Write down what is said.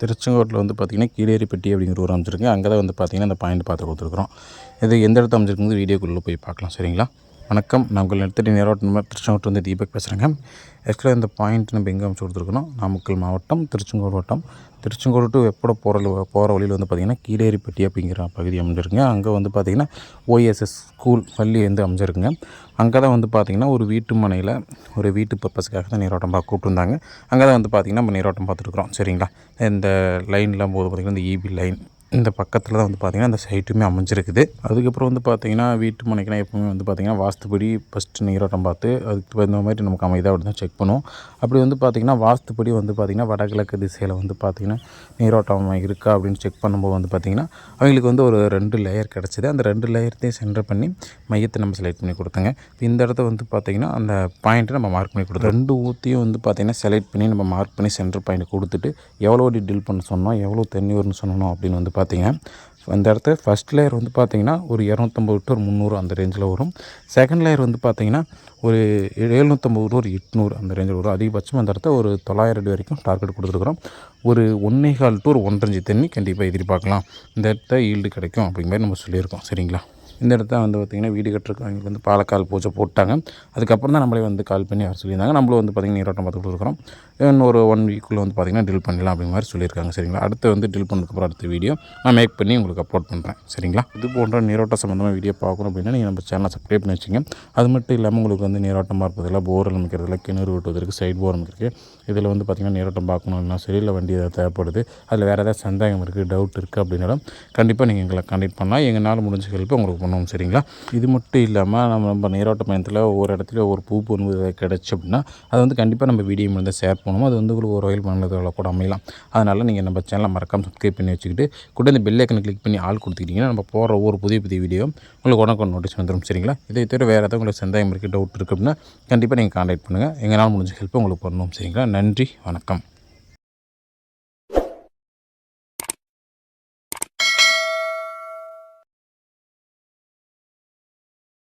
திருச்செங்கோட்டில் வந்து பார்த்திங்கன்னா கீழேரிப்பட்டி அப்படிங்கிற ஒரு அமைச்சிருக்கு அங்கே தான் வந்து பார்த்திங்கன்னா இந்த பாயிண்ட் பார்த்து கொடுத்துருக்குறோம். இது எந்த இடத்துல அமைச்சிருக்குங்கிறது வீடியோக்குள்ளே போய் பார்க்கலாம். சரிங்களா? வணக்கம். நான் உங்கள் நிறுத்தடி நேரோட்ட நம்பர் திருச்செங்கோட்டு வந்து தீபக் பேசுகிறேங்க ஆக்சுவலாக இந்த பாயிண்ட் நம்ம எங்கே அமைச்சு கொடுத்துருக்கணும்? நாமக்கல் மாவட்டம் திருச்செங்கோடு வட்டம். திருச்செங்கோடு டு எப்பட போகிற போகிற வழியில் வந்து பார்த்திங்கன்னா கீழேரிப்பட்டி அப்படிங்கிற பகுதி அமைஞ்சிருக்குங்க. அங்கே வந்து பார்த்திங்கன்னா ஓஎஸ்எஸ் ஸ்கூல் பள்ளி வந்து அமைஞ்சிருக்குங்க. அங்கே தான் வந்து பார்த்திங்கன்னா ஒரு வீட்டு மனையில் ஒரு வீட்டு பர்பஸ்க்காக தான் நீரோட்டம் பார்க்க கூப்பிட்டுருந்தாங்க. அங்கே தான் வந்து பார்த்திங்கன்னா நம்ம நீரோட்டம் பார்த்துருக்குறோம். சரிங்களா? இந்த லைன்லாம் போது பார்த்திங்கன்னா இந்த இபி லைன் இந்த பக்கத்தில் தான் வந்து பார்த்திங்கன்னா அந்த சைட்டுமே அமைஞ்சிருக்குது. அதுக்கப்புறம் வந்து பார்த்திங்கன்னா வீட்டு மனைக்குனா எப்பவுமே வந்து பார்த்திங்கன்னா வாஸ்துப்படி ஃபஸ்ட்டு நீரோட்டம் பார்த்து அதுக்கு தகுந்த மாதிரி நமக்கு அமைதா அப்படி தான் செக் பண்ணுவோம். அப்படி வந்து பார்த்திங்கன்னா வாஸ்துப்படி வந்து பார்த்திங்கன்னா வடகிழக்கு திசையில் வந்து பார்த்திங்கன்னா நீரோட்டம் இருக்கா அப்படின்னு செக் பண்ணும்போது வந்து பார்த்திங்கன்னா அவங்களுக்கு வந்து ஒரு ரெண்டு லேயர் கிடச்சிது. அந்த ரெண்டு லேயர்த்தையும் சென்டர் பண்ணி மையத்தை நம்ம செலக்ட் பண்ணி கொடுத்தங்க. இந்த இடத்த வந்து பார்த்திங்கன்னா அந்த பாயிண்ட்டை நம்ம மார்க் பண்ணி கொடுத்தோம். ரெண்டு ஊற்றியும் வந்து பார்த்திங்கன்னா செலக்ட் பண்ணி நம்ம மார்க் பண்ணி சென்டர் பாயிண்ட் கொடுத்துட்டு எவ்வளோ டி டில் பண்ண சொன்னோம் எவ்வளோ தண்ணி வரும்னு சொன்னோம் அப்படின்னு வந்து பார்த்தீங்க. அந்த இடத்து ஃபஸ்ட் லேயர் வந்து பார்த்திங்கன்னா ஒரு இரநூத்தம்பது டு ஒரு முந்நூறு அந்த ரேஞ்சில் வரும். செகண்ட் லேயர் வந்து பார்த்திங்கன்னா ஒரு எழுநூற்றம்பது டு ஒரு எட்நூறு அந்த ரேஞ்சில் வரும். அதிகபட்சம் அந்த இடத்த ஒரு தொள்ளாயிரம் அடி வரைக்கும் டார்கெட் கொடுத்துருக்குறோம். ஒரு ஒன்றே கால் டு ஒரு ஒன்றரை தண்ணி கண்டிப்பாக எதிர்பார்க்கலாம். இந்த இடத்த ஈல்டு கிடைக்கும் அப்படிங்கிற மாதிரி நம்ம சொல்லியிருக்கோம். சரிங்களா? இந்த இடத்த வந்து பார்த்திங்கன்னா வீடு கட்டுறவங்களுக்கு வந்து பாலக்கால் பூஜை போட்டாங்க. அதுக்கப்புறம் தான் நம்மளே வந்து கால் பண்ணி வர சொல்லியிருந்தாங்க. நம்மளும் வந்து பார்த்திங்கன்னா நீரோட்டம் பார்த்து கொடுத்துருக்குறோம் இன்னொரு ஒன் வீக்குள்ளே வந்து பார்த்திங்கன்னா டில் பண்ணலாம் அப்படிங்கிற மாதிரி சொல்லியிருக்காங்க. சரிங்களா? அடுத்து வந்து டில் பண்ணதுக்கப்புறம் அடுத்த வீடியோ நான் மேக் பண்ணி உங்களுக்கு அப்லோட் பண்ணுறேன் சரிங்களா? இது போன்ற நீரோட்டம் சம்மந்தமாக வீடியோ பார்க்கணும் அப்படின்னா நீங்கள் நம்ம சேனலை சப்ஸ்கிரைப் பண்ணி வச்சுங்க அது மட்டும் இல்லாமல் உங்களுக்கு வந்து நீரோட்டம் பார்ப்பதில் போர் அமைக்கிறதுல கிணறு விட்டுவதற்கு சைட் போர் அமைக்கிறதுக்கு இதில் வந்து பார்த்திங்கன்னா நீரோட்டம் பார்க்கணும்னா இல்லை வண்டி ஏதாவது தேவைப்படுது அதில் வேறு ஏதாவது சந்தேகம் இருக்குது டவுட் இருக்குது அப்படின்னாலும் கண்டிப்பாக நீங்கள் எங்களை கான்டெக்ட் பண்ணலாம். எங்களால் முடிஞ்ச ஹெல்ப் உங்களுக்கு பண்ணுவோம் சரிங்களா? இது மட்டும் இல்லாமல் நம்ம நம்ம நீரோட்ட பயணத்தில் ஒவ்வொரு இடத்துல ஒரு பூ பொண்ணு கிடச்சி அப்படின்னா அது வந்து கண்டிப்பாக நம்ம வீடியோ வந்து ஷேர் பண்ணுவோம். அது வந்து உங்களுக்கு ஒரு வகையில் பண்ணதில் கூட அமையலாம். அதனால் நீங்கள் நம்ம சேனலை மறக்காமல் சப்ஸ்கிரைப் பண்ணி வச்சுக்கிட்டு கூட இந்த பெல்லைக்கனை கிளிக் பண்ணி ஆள் கொடுத்துக்கிட்டிங்கன்னா நம்ம போகிற ஒவ்வொரு புதிய புதிய வீடியோ உங்களுக்கு உடனே நோட்டீஸ் வந்துடும் சரிங்களா? இதை தவிர வேறு ஏதாவது உங்களுக்கு சந்தேகம் இருக்குது டவுட் இருக்குது அப்படின்னா கண்டிப்பாக நீங்கள் கான்டாக்ட் பண்ணுங்கள் எங்களால் முடிஞ்ச ஹெல்ப் உங்களுக்கு பண்ணணும் சரிங்களா? நன்றி வணக்கம்.